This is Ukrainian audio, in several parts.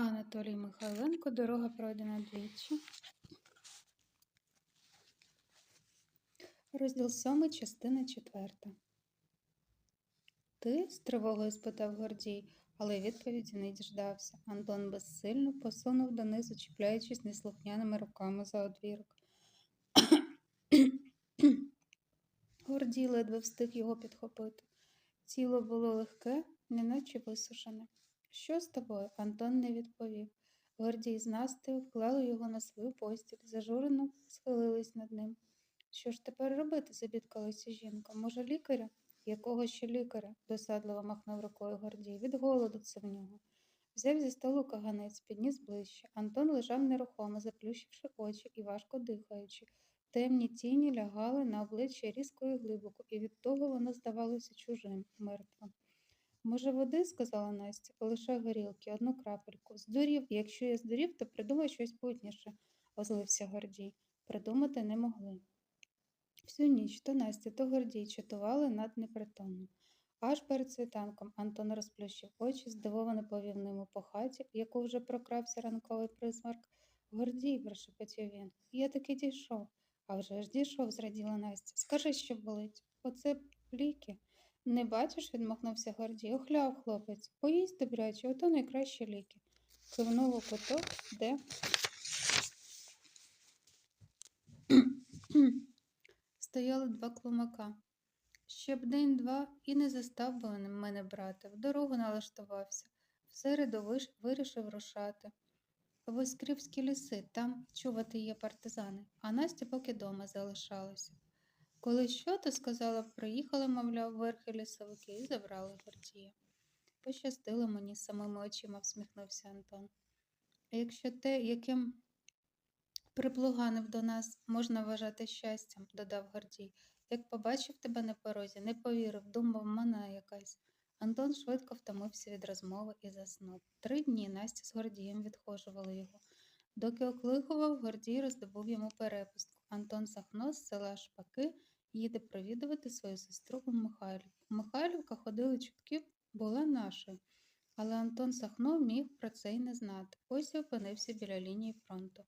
Анатолій Михайленко, дорога пройдена двічі. Розділ 7, частина 4. Ти? з тривогою спитав Гордій, але відповіді не діждався. Антон безсильно посунув донизу, чіпляючись неслухняними руками за одвірок. Гордій ледве встиг його підхопити. Тіло було легке, неначе висушене. Що з тобою? Антон не відповів. Гордій з Настею вклали його на свою постіль, зажурено схилились над ним. Що ж тепер робити? забідкалася жінка. Може, лікаря? Якого ще лікаря? досадливо махнув рукою Гордій. Від голоду це в нього. Взяв зі столу каганець, підніс ближче. Антон лежав нерухомо, заплющивши очі і важко дихаючи. Темні тіні лягали на обличчя різко і глибоко, і від того воно здавалося чужим, мертвим. Може, води, сказала Настя, лише горілки, одну крапельку. Здурів, якщо я здурів, то придумай щось путніше, озлився Гордій. Придумати не могли. Всю ніч то Настя, то Гордій чатували над непритомним. Аж перед світанком Антон розплющив очі, здивовано повів ними по хаті, в яку вже прокрався ранковий присмарк. Гордій, прошепотів він. Я таки дійшов. А вже ж дійшов, зраділа Настя. Скажи, що болить. Оце ліки. Не бачиш, відмахнувся Гордій. Охляв хлопець. Поїсть добряче, ото найкращі ліки. Кивнув у куток, де стояли два клумака. Ще б день-два і не застав би мене брати. В дорогу налаштувався. В середу вирішив рушати. В Іскрівські ліси, там чувати є партизани, а Настя поки дома залишалася. Коли що, то сказала, приїхали, мовляв, верхи лісовики і забрали Гордія. Пощастило мені самими очима, всміхнувся Антон. А якщо те, яким приплуганив до нас, можна вважати щастям, додав Гордій. Як побачив тебе на порозі, не повірив, думав, мана якась. Антон швидко втомився від розмови і заснув. Три дні Настя з Гордієм відхожували його. Доки окликував, Гордій роздобув йому перепустку. Антон Сахно з села Шпаки їде провідувати свою сестру у Михайлівку. Михайлівка ходили чутки, була нашою. Але Антон Сахно міг про це й не знати. Ось і опинився біля лінії фронту.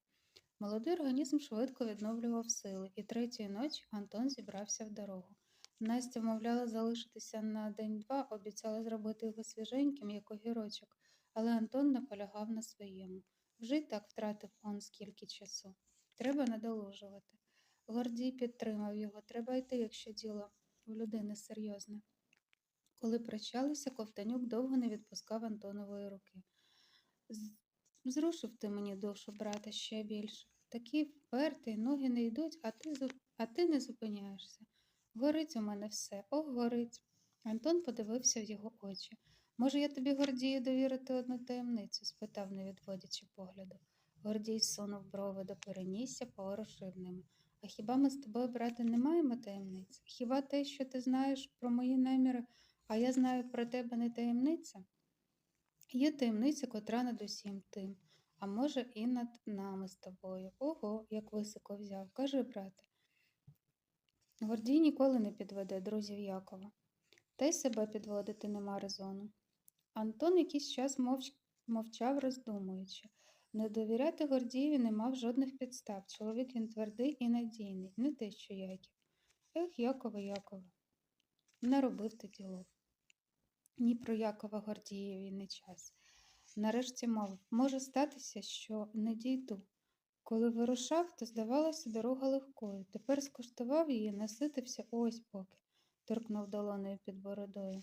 Молодий організм швидко відновлював сили, і третьої ночі Антон зібрався в дорогу. Настя вмовляла залишитися на день-два, обіцяла зробити його свіженьким, як огірочок, але Антон наполягав на своєму. Вже й так втратив он скільки часу. Треба надолужувати. Гордій підтримав його. Треба йти, якщо діло у людини серйозне. Коли прощалися, Ковтанюк довго не відпускав Антонової руки. Зрушив ти мені душу, брате, ще більше. Такий впертий, ноги не йдуть, а ти, а ти не зупиняєшся. Горить у мене все, ох, горить. Антон подивився в його очі. Може, я тобі, Гордію, довірити одну таємницю? спитав, не відводячи погляду. Гордій сунув брови до перенісся, поворушив ними. А хіба ми з тобою, брате, не маємо таємниць? Хіба те, що ти знаєш про мої наміри, а я знаю про тебе не таємниця? Є таємниця, котра над усім тим, а може, і над нами з тобою. Ого, як високо взяв. Кажи, брате. Гордій ніколи не підведе друзів Якова, та й себе підводити нема резону. Антон якийсь час мовч... мовчав, роздумуючи. Не довіряти Гордієві не мав жодних підстав. Чоловік він твердий і надійний, не те, що Яків. Ех, Якове, Якове, не робив ти ділов. Ні про Якова Гордієві не час. Нарешті мовив, може статися, що не дійду. Коли вирушав, то здавалося дорога легкою. Тепер скуштував її, наситився ось поки, торкнув долоною під бородою.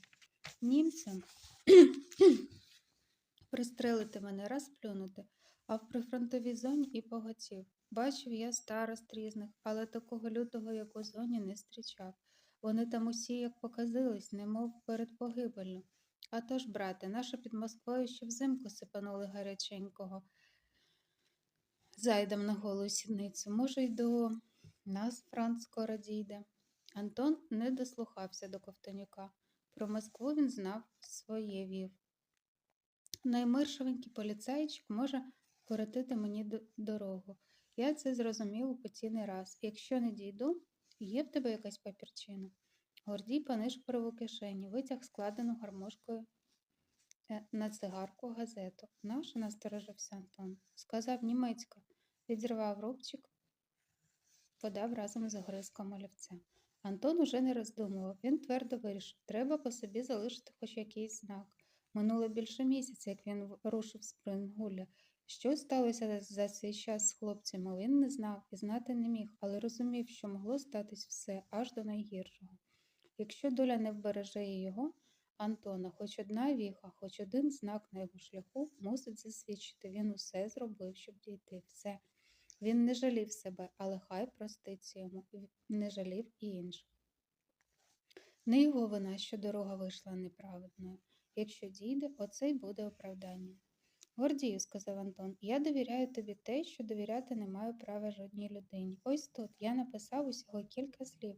Німцям пристрелити мене, раз плюнути, а в прифронтовій зоні і поготів. Бачив я старост різних, але такого лютого, як у зоні, не зустрічав. Вони там усі як показились, немов перед погибеллю. А тож, брате, наша під Москвою ще взимку сипанули гаряченького. Зайдем на голу сідницю. Може, й до нас Франц скоро дійде. Антон не дослухався до Ковтонюка. Про Москву він знав своє вів. Наймиршовенький поліцайчик може коротити мені дорогу. Я це зрозумів у не раз. Якщо не дійду, є в тебе якась папірчина. Гордій понишпорив у кишені, витяг складену гармошкою е, на цигарку газету. Наша насторожився Антон. Сказав німецька, відірвав рубчик, подав разом з огризком олівця. Антон уже не роздумував. Він твердо вирішив, треба по собі залишити хоч якийсь знак. Минуло більше місяця, як він рушив з Прингуля. Що сталося за цей час з хлопцями, він не знав і знати не міг, але розумів, що могло статись все аж до найгіршого. Якщо доля не вбереже його, Антона, хоч одна віха, хоч один знак на його шляху мусить засвідчити. Він усе зробив, щоб дійти. Все. Він не жалів себе, але хай проститься йому, не жалів і інших. Не його вина, що дорога вийшла неправедною. Якщо дійде, оце й буде оправдання. Гордію, сказав Антон, я довіряю тобі те, що довіряти не маю права жодній людині. Ось тут я написав усього кілька слів,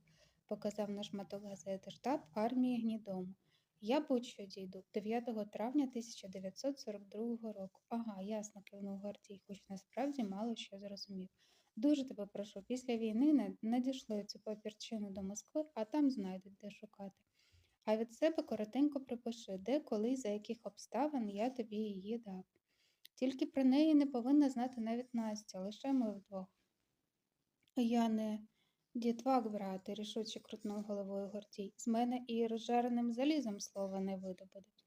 показав на шматок газети штаб армії Гнідому. Я будь-що дійду 9 травня 1942 року. Ага, ясно, кивнув Гордій, хоч насправді мало що зрозумів. Дуже тебе прошу, після війни надійшли цю папірчину до Москви, а там знайдуть, де шукати. А від себе коротенько припиши, де, коли, за яких обставин я тобі її дав. Тільки про неї не повинна знати навіть Настя, лише ми вдвох. Я не дітвак, брате, рішуче крутнув головою Гордій. З мене і розжареним залізом слова не видобудуть.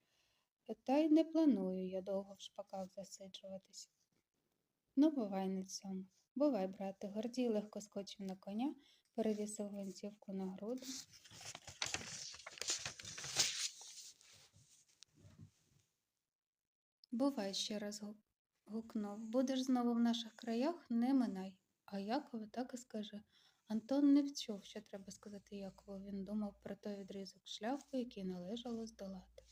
Та й не планую я довго в шпаках засиджуватися. Ну, бувай на цьому. Бувай, брате. Гордій легко скочив на коня, перевісив гвинтівку на груди. Бувай ще раз гу- гукнув. Будеш знову в наших краях, не минай. А Якову так і скажи. Антон не вчув, що треба сказати Якову. Він думав про той відрізок шляху, який належало здолати.